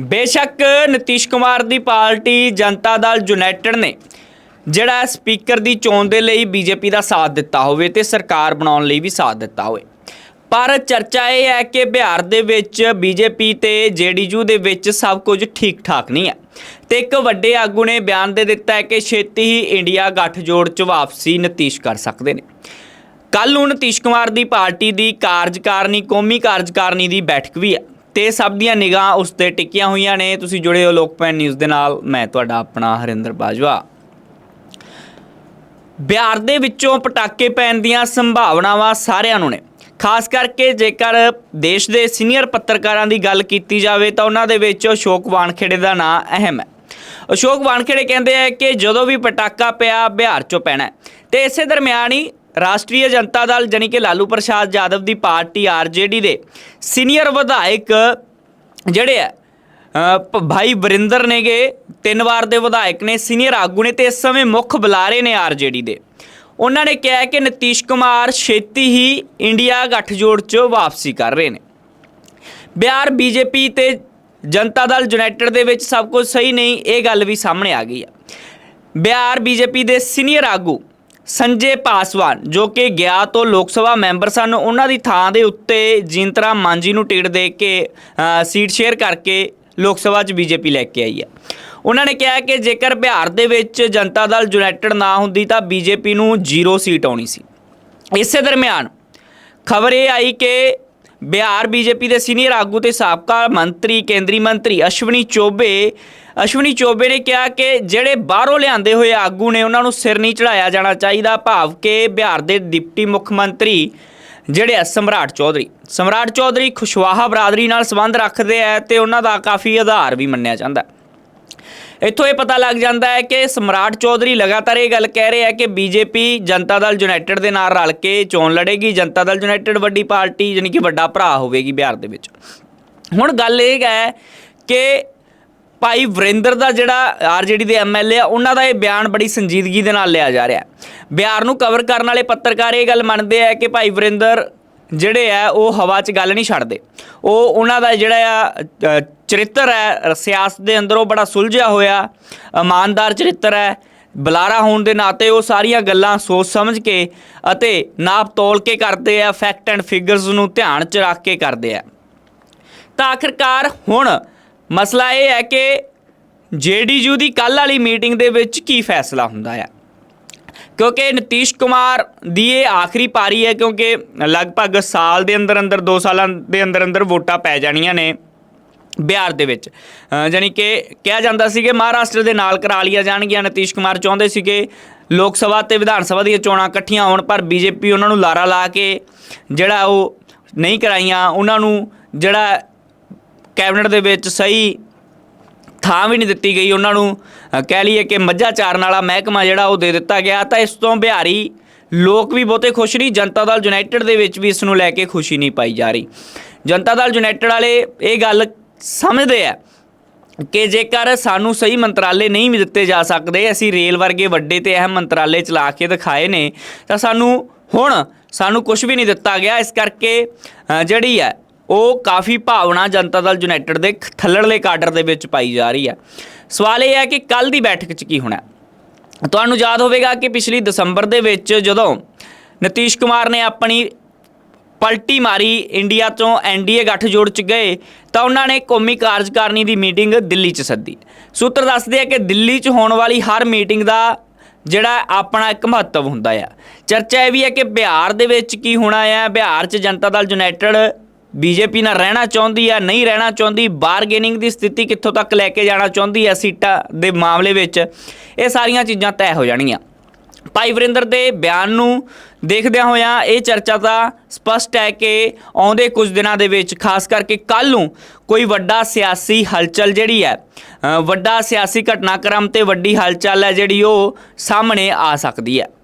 ਬੇਸ਼ੱਕ ਨਤੀਸ਼ ਕੁਮਾਰ ਦੀ party Janata Dal united ਨੇ ਜਿਹੜਾ ਸਪੀਕਰ ਦੀ ਚੋਣ ਦੇ ਲਈ ਬੀਜੇਪੀ ਦਾ ਸਾਥ ਦਿੱਤਾ ਹੋਵੇ ਤੇ ਸਰਕਾਰ ਬਣਾਉਣ ਲਈ ਵੀ ਸਾਥ ਦਿੱਤਾ ਹੋਵੇ। ਪਰ ਚਰਚਾ ਇਹ ਹੈ ਕਿ ਬਿਹਾਰ ਦੇ ਵਿੱਚ ਬੀਜੇਪੀ ਤੇ ਜੇਡੀਯੂ ਦੇ ਵਿੱਚ ਸਭ ਕੁਝ ਠੀਕ ਠਾਕ ਨਹੀਂ ਹੈ। ਤੇ ਇੱਕ ਵੱਡੇ ਆਗੂ ਨੇ ਬਿਆਨ ਦੇ ਦਿੱਤਾ ਹੈ ਕਿ ਛੇਤੀ ਹੀ ਇੰਡੀਆ ਗੱਠਜੋੜ ਚ ਵਾਪਸੀ ਨਤੀਸ਼ ਕਰ ਸਕਦੇ ਨੇ। ਕੱਲ ਨੂੰ ਨਤੀਸ਼ ਕੁਮਾਰ ਦੀ ਪਾਰਟੀ ਦੀ ਕਾਰਜਕਾਰਨੀ, ਕੌਮੀ ਕਾਰਜਕਾਰਨੀ ਦੀ ਬੈਠਕ ਵੀ ਹੈ। ਤੇ ਸਭ ਦੀਆਂ ਨਿਗਾਹ ਉਸ ਤੇ ਟਿਕੀਆਂ ਹੋਈਆਂ ਨੇ। ਤੁਸੀਂ ਜੁੜੇ ਹੋ ਲੋਕਪੈਨ ਨਿਊਜ਼ ਦੇ ਨਾਲ। ਮੈਂ ਤੁਹਾਡਾ ਆਪਣਾ ਹਰਿੰਦਰ ਬਾਜਵਾ। ਬਿਹਾਰ ਦੇ ਵਿੱਚੋਂ ਪਟਾਕੇ ਪੈਣ ਦੀਆਂ ਸੰਭਾਵਨਾਵਾਂ ਸਾਰਿਆਂ ਨੂੰ ਨੇ। ਖਾਸ ਕਰਕੇ ਜੇਕਰ ਦੇਸ਼ ਦੇ ਸੀਨੀਅਰ ਪੱਤਰਕਾਰਾਂ ਦੀ ਗੱਲ ਕੀਤੀ ਜਾਵੇ ਤਾਂ ਉਹਨਾਂ ਦੇ ਵਿੱਚ ਅਸ਼ੋਕ ਵਾਨਖੇੜੇ ਦਾ ਨਾਂ ਅਹਿਮ ਹੈ। ਅਸ਼ੋਕ ਵਾਨਖੇੜੇ ਕਹਿੰਦੇ ਆ ਕਿ ਜਦੋਂ ਵੀ ਪਟਾਕਾ ਪਿਆ ਬਿਹਾਰ ਚੋਂ ਪੈਣਾ ਹੈ। ਤੇ ਇਸੇ ਦਰਮਿਆਨ ਹੀ ਰਾਸ਼ਟਰੀ ਜਨਤਾ ਦਲ ਜਾਣੀ ਕਿ ਲਾਲੂ ਪ੍ਰਸਾਦ ਯਾਦਵ ਦੀ ਪਾਰਟੀ ਆਰਜੇਡੀ ਦੇ ਸੀਨੀਅਰ ਵਿਧਾਇਕ ਜਿਹੜੇ ਆ ਭਾਈ ਵਰਿੰਦਰ ਨੇਗੇ, ਤਿੰਨ ਵਾਰ ਦੇ ਵਿਧਾਇਕ ਨੇ, ਸੀਨੀਅਰ ਆਗੂ ਨੇ ਤੇ ਇਸ ਸਮੇਂ ਮੁੱਖ ਬੁਲਾਰੇ ਨੇ ਆਰਜੇਡੀ ਦੇ। ਉਹਨਾਂ ਨੇ ਕਿਹਾ ਕਿ ਨਤੀਸ਼ ਕੁਮਾਰ ਛੇਤੀ ਹੀ ਇੰਡੀਆ ਗੱਠਜੋੜ 'ਚ ਵਾਪਸੀ ਕਰ ਰਹੇ ਨੇ। ਬਿਹਾਰ ਬੀਜੇਪੀ ਤੇ ਜਨਤਾ ਦਲ ਯੂਨਾਈਟਿਡ ਦੇ ਵਿੱਚ ਸਭ ਕੁਝ ਸਹੀ ਨਹੀਂ, ਇਹ ਗੱਲ ਵੀ ਸਾਹਮਣੇ ਆ ਗਈ ਆ। ਬਿਹਾਰ ਬੀਜੇਪੀ ਦੇ ਸੀਨੀਅਰ ਆਗੂ ਸੰਜੇ ਪਾਸਵਾਨ, ਜੋ ਕਿ ਗਿਆ ਤੋਂ ਲੋਕ ਸਭਾ ਮੈਂਬਰ ਸਨ, ਉਹਨਾਂ ਦੀ ਥਾਂ ਦੇ ਉੱਤੇ ਜਿੰਤਰਾ ਮਾਂਜੀ ਨੂੰ ਟਿਕਟ ਦੇ ਕੇ ਸੀਟ ਸ਼ੇਅਰ ਕਰਕੇ ਲੋਕ ਸਭਾ 'ਚ ਬੀਜੇਪੀ ਲੈ ਕੇ ਆਈ ਹੈ। ਉਹਨਾਂ ਨੇ ਕਿਹਾ ਕਿ ਜੇਕਰ ਬਿਹਾਰ ਦੇ ਵਿੱਚ ਜਨਤਾ ਦਲ ਯੂਨਾਈਟਿਡ ਨਾ ਹੁੰਦੀ ਤਾਂ ਬੀਜੇਪੀ ਨੂੰ ਜ਼ੀਰੋ ਸੀਟ ਆਉਣੀ ਸੀ। ਇਸੇ ਦਰਮਿਆਨ ਖਬਰ ਇਹ ਆਈ ਕਿ ਬਿਹਾਰ ਬੀਜੇਪੀ ਦੇ ਸੀਨੀਅਰ ਆਗੂ ਤੇ ਸਾਬਕਾ ਮੰਤਰੀ, ਕੇਂਦਰੀ ਮੰਤਰੀ ਅਸ਼ਵਨੀ ਚੋਬੇ ਅਸ਼ਵਨੀ ਚੋਬੇ ਨੇ ਕਿਹਾ ਕਿ ਜਿਹੜੇ ਬਾਹਰੋਂ ਲਿਆਂਦੇ ਹੋਏ ਆਗੂ ਨੇ ਉਹਨਾਂ ਨੂੰ ਸਿਰ ਨਹੀਂ ਚੜਾਇਆ ਜਾਣਾ ਚਾਹੀਦਾ, ਭਾਵ ਕਿ ਬਿਹਾਰ ਦੇ ਡਿਪਟੀ ਮੁੱਖ ਮੰਤਰੀ ਜਿਹੜੇ ਆ ਸਮਰਾਟ ਚੌਧਰੀ। ਸਮਰਾਟ ਚੌਧਰੀ ਖੁਸ਼ਵਾਹਾ ਬਰਾਦਰੀ ਨਾਲ ਸੰਬੰਧ ਰੱਖਦੇ ਆ ਤੇ ਉਹਨਾਂ ਦਾ ਕਾਫੀ ਆਧਾਰ ਵੀ ਮੰਨਿਆ ਜਾਂਦਾ। ਹੈ ਇੱਥੋਂ ਇਹ ਪਤਾ ਲੱਗ ਜਾਂਦਾ ਹੈ ਕਿ ਸਮਰਾਟ ਚੌਧਰੀ ਲਗਾਤਾਰ ਇਹ ਗੱਲ ਕਹਿ ਰਿਹਾ ਹੈ ਕਿ ਬੀਜੇਪੀ ਜਨਤਾ ਦਲ ਯੂਨਾਈਟਿਡ ਦੇ ਨਾਲ ਰਲ ਕੇ ਚੋਣ ਲੜੇਗੀ, ਜਨਤਾ ਦਲ ਯੂਨਾਈਟਿਡ ਵੱਡੀ ਪਾਰਟੀ ਯਾਨੀ ਕਿ ਵੱਡਾ ਭਰਾ ਹੋਵੇਗੀ ਬਿਹਾਰ ਦੇ ਵਿੱਚ। ਹੁਣ ਗੱਲ ਇਹ ਹੈ ਕਿ ਭਾਈ ਵਰਿੰਦਰ ਦਾ ਜਿਹੜਾ ਆਰਜੇਡੀ ਦੇ ਐਮਐਲਏ ਆ, ਉਹਨਾਂ ਦਾ ਇਹ ਬਿਆਨ ਬੜੀ ਸੰਜੀਦਗੀ ਦੇ ਨਾਲ ਲਿਆ ਜਾ ਰਿਹਾ ਬਿਹਾਰ ਨੂੰ ਕਵਰ ਕਰਨ ਵਾਲੇ ਪੱਤਰਕਾਰ ਇਹ ਗੱਲ ਮੰਨਦੇ ਆ ਕਿ ਭਾਈ ਵਰਿੰਦਰ ਜਿਹੜੇ ਆ, ਉਹ ਹਵਾ 'ਚ ਗੱਲ ਨਹੀਂ ਛੱਡਦੇ। ਉਹ ਉਹਨਾਂ ਦਾ ਜਿਹੜਾ ਆ ਚਰਿੱਤਰ ਹੈ, ਸਿਆਸਤ ਦੇ ਅੰਦਰ ਉਹ ਬੜਾ ਸੁਲਝਿਆ ਹੋਇਆ, ਇਮਾਨਦਾਰ ਚਰਿੱਤਰ ਹੈ। ਬੁਲਾਰਾ ਹੋਣ ਦੇ ਨਾਤੇ ਉਹ ਸਾਰੀਆਂ ਗੱਲਾਂ ਸੋਚ ਸਮਝ ਕੇ ਅਤੇ ਨਾਪ ਤੋਲ ਕੇ ਕਰਦੇ ਆ ਫੈਕਟ ਐਂਡ ਫਿਗਰਸ ਨੂੰ ਧਿਆਨ 'ਚ ਰੱਖ ਕੇ ਕਰਦੇ ਆ। ਤਾਂ ਆਖਿਰਕਾਰ ਹੁਣ ਮਸਲਾ ਇਹ ਹੈ ਕਿ ਜੇਡੀਯੂ ਦੀ ਕੱਲ ਵਾਲੀ ਮੀਟਿੰਗ ਦੇ ਵਿੱਚ ਕੀ ਫੈਸਲਾ ਹੁੰਦਾ ਹੈ ਕਿਉਂਕਿ ਨਤੀਸ਼ ਕੁਮਾਰ ਦੀ ਇਹ ਆਖਰੀ ਪਾਰੀ ਹੈ, ਕਿਉਂਕਿ ਲਗਭਗ ਸਾਲ ਦੇ ਅੰਦਰ ਅੰਦਰ 2 ਸਾਲਾਂ ਦੇ ਅੰਦਰ ਅੰਦਰ ਵੋਟਾਂ ਪੈ ਜਾਣੀਆਂ ਨੇ। ਬਿਹਾਰ ਦੇ ਵਿੱਚ। ਅ, ਜਾਣੀ ਕਿ ਕਿਹਾ ਜਾਂਦਾ ਸੀ ਕਿ ਮਹਾਰਾਸ਼ਟਰ ਦੇ ਨਾਲ ਕਰਾ ਲਿਆ ਜਾਣਗੀਆਂ। ਨਤੀਸ਼ ਕੁਮਾਰ ਚਾਹੁੰਦੇ ਸੀ ਕਿ ਲੋਕ ਸਭਾ ਤੇ ਵਿਧਾਨ ਸਭਾ ਦੀਆਂ ਚੋਣਾਂ ਇਕੱਠੀਆਂ ਹੋਣ ਪਰ ਬੀਜੇਪੀ ਉਹਨਾਂ ਨੂੰ ਲਾਰਾ ਲਾ ਕੇ ਜਿਹੜਾ ਉਹ ਨਹੀਂ ਕਰਾਈਆਂ। ਉਹਨਾਂ ਨੂੰ ਜਿਹੜਾ ਕੈਬਨਿਟ ਦੇ ਵਿੱਚ ਸਹੀ ਥਾਂ ਵੀ ਨਹੀਂ ਦਿੱਤੀ ਗਈ। ਉਹਨਾਂ ਨੂੰ ਕਹਿ ਲਈਏ ਕਿ ਮੱਝਾਂ ਚਾਰਨ ਵਾਲਾ ਮਹਿਕਮਾ ਜਿਹੜਾ ਉਹ ਦੇ ਦਿੱਤਾ ਗਿਆ। ਤਾਂ ਇਸ ਤੋਂ ਬਿਹਾਰੀ ਲੋਕ ਵੀ ਬਹੁਤੇ ਖੁਸ਼ ਨਹੀਂ। ਜਨਤਾ ਦਲ ਯੂਨਾਈਟਿਡ ਦੇ ਵਿੱਚ ਵੀ ਇਸ ਨੂੰ ਲੈ ਕੇ ਖੁਸ਼ੀ ਨਹੀਂ ਪਾਈ ਜਾ ਰਹੀ। ਜਨਤਾ ਦਲ ਯੂਨਾਈਟਿਡ ਵਾਲੇ ਇਹ ਗੱਲ ਸਮਝਦੇ ਆ ਕਿ ਜੇਕਰ ਸਾਨੂੰ ਸਹੀ ਮੰਤਰਾਲੇ ਨਹੀਂ ਵੀ ਦਿੱਤੇ ਜਾ ਸਕਦੇ, ਅਸੀਂ ਰੇਲ ਵਰਗੇ ਵੱਡੇ ਤੇ ਅਹਿਮ ਮੰਤਰਾਲੇ ਚਲਾ ਕੇ ਦਿਖਾਏ ਨੇ, ਤਾਂ ਸਾਨੂੰ ਹੁਣ ਸਾਨੂੰ ਕੁਝ ਵੀ ਨਹੀਂ ਦਿੱਤਾ ਗਿਆ। ਇਸ ਕਰਕੇ ਜਿਹੜੀ ਹੈ, ਉਹ ਕਾਫੀ ਭਾਵਨਾ ਜਨਤਾ ਦਲ ਯੂਨਾਈਟਿਡ ਦੇ ਥੱਲੜਲੇ ਕਾਡਰ ਦੇ ਵਿੱਚ ਪਾਈ ਜਾ ਰਹੀ ਹੈ। ਸਵਾਲ ਇਹ ਹੈ ਕਿ ਕੱਲ ਦੀ ਬੈਠਕ 'ਚ ਕੀ ਹੋਣਾ? ਤੁਹਾਨੂੰ ਯਾਦ ਹੋਵੇਗਾ ਕਿ ਪਿਛਲੀ ਦਸੰਬਰ ਦੇ ਵਿੱਚ ਜਦੋਂ ਨਤੀਸ਼ ਕੁਮਾਰ ਨੇ ਆਪਣੀ ਪਲਟੀ ਮਾਰੀ, ਇੰਡੀਆ ਤੋਂ ਐਨਡੀਏ ਗੱਠਜੋੜ ਚ ਗਏ, ਤਾਂ ਉਹਨਾਂ ਨੇ ਕੌਮੀ ਕਾਰਜਕਾਰਨੀ ਦੀ ਮੀਟਿੰਗ ਦਿੱਲੀ ਚ ਸੱਦੀ। ਸੂਤਰ ਦੱਸਦੇ ਆ ਕਿ ਦਿੱਲੀ ਚ ਹੋਣ ਵਾਲੀ ਹਰ ਮੀਟਿੰਗ ਦਾ ਜਿਹੜਾ ਆਪਣਾ ਇੱਕ ਮਹੱਤਵ ਹੁੰਦਾ ਆ। ਚਰਚਾ ਇਹ ਵੀ ਹੈ ਕਿ ਬਿਹਾਰ ਦੇ ਵਿੱਚ ਕੀ ਹੋਣਾ ਆ? ਬਿਹਾਰ ਚ ਜਨਤਾ ਦਲ ਯੂਨਾਈਟਿਡ ਬੀਜੇਪੀ ਨਾਲ ਰਹਿਣਾ ਚਾਹੁੰਦੀ ਆ, ਨਹੀਂ ਰਹਿਣਾ ਚਾਹੁੰਦੀ, ਬਾਰਗੇਨਿੰਗ ਦੀ ਸਥਿਤੀ ਕਿੱਥੋਂ ਤੱਕ ਲੈ ਕੇ ਜਾਣਾ ਚਾਹੁੰਦੀ ਆ ਸੀਟਾਂ ਦੇ ਮਾਮਲੇ ਵਿੱਚ? ਇਹ ਸਾਰੀਆਂ ਚੀਜ਼ਾਂ ਤੈਅ ਹੋ ਜਾਣਗੀਆਂ ਭਾਈ ਵਰਿੰਦਰ ਦੇ ਬਿਆਨ ਨੂੰ ਦੇਖਦਿਆਂ ਹੋਇਆਂ ਇਹ ਚਰਚਾ ਤਾਂ ਸਪਸ਼ਟ ਹੈ ਕਿ ਆਉਂਦੇ ਕੁਝ ਦਿਨਾਂ ਦੇ ਵਿੱਚ, ਖਾਸ ਕਰਕੇ ਕੱਲ ਨੂੰ, ਕੋਈ ਵੱਡਾ ਸਿਆਸੀ ਹਲਚਲ ਜਿਹੜੀ ਹੈ ਵੱਡਾ ਸਿਆਸੀ ਘਟਨਾਕ੍ਰਮ ਤੇ ਵੱਡੀ ਹਲਚਲ ਹੈ ਜਿਹੜੀ ਉਹ ਸਾਹਮਣੇ ਆ ਸਕਦੀ ਹੈ।